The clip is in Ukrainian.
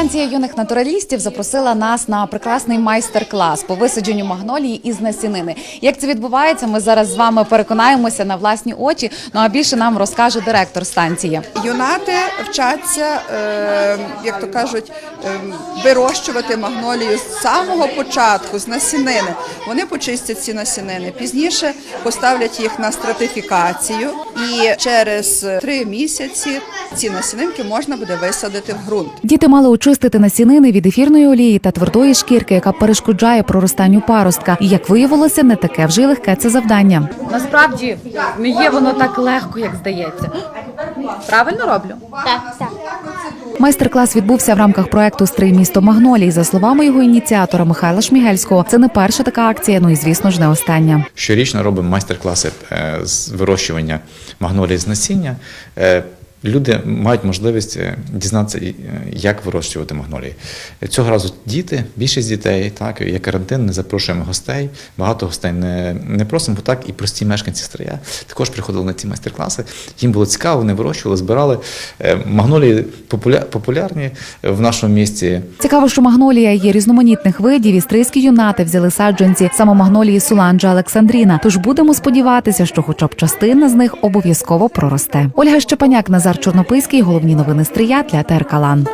Станція юних натуралістів запросила нас на прекрасний майстер-клас по висадженню магнолії із насінини. Як це відбувається, ми зараз з вами переконаємося на власні очі. Ну а більше нам розкаже директор станції. Юнати вчаться, е, як то кажуть, е, вирощувати магнолію з самого початку, з насінини. Вони почистять ці насінини. Пізніше поставлять їх на стратифікацію, і через три місяці ці насінинки можна буде висадити в ґрунт. Діти мали очистити насінини від ефірної олії та твердої шкірки, яка перешкоджає проростанню паростка. І як виявилося, не таке вже й легке це завдання. Насправді не є воно так легко, як здається. Правильно роблю? Так, так. Майстер-клас відбувся в рамках проекту Стрий місто Магнолій. За словами його ініціатора Михайла Шмігельського, це не перша така акція, ну і звісно ж не остання. Щорічно робимо майстер-класи е, з вирощування магнолії з насіння. Люди мають можливість е, дізнатися, е, як вирощувати магнолії. Цього разу діти, більшість дітей, так є карантин, не запрошуємо гостей. Багато гостей не, не просимо, бо так і прості мешканці Стрия також приходили на ці майстер-класи. Їм було цікаво, вони вирощували, збирали. Е, Магнолії популя- популярні в нашому місті. Цікаво, що магнолія є різноманітних видів. І стрийські юнати взяли саджанці саме магнолії Суланджа Олександріна. Тож будемо сподіватися, що хоча б частина з них обов'язково проросте. Ольга Щепаняк, Назар Чорнописький. Головні новини Стрия для ТРК Лан.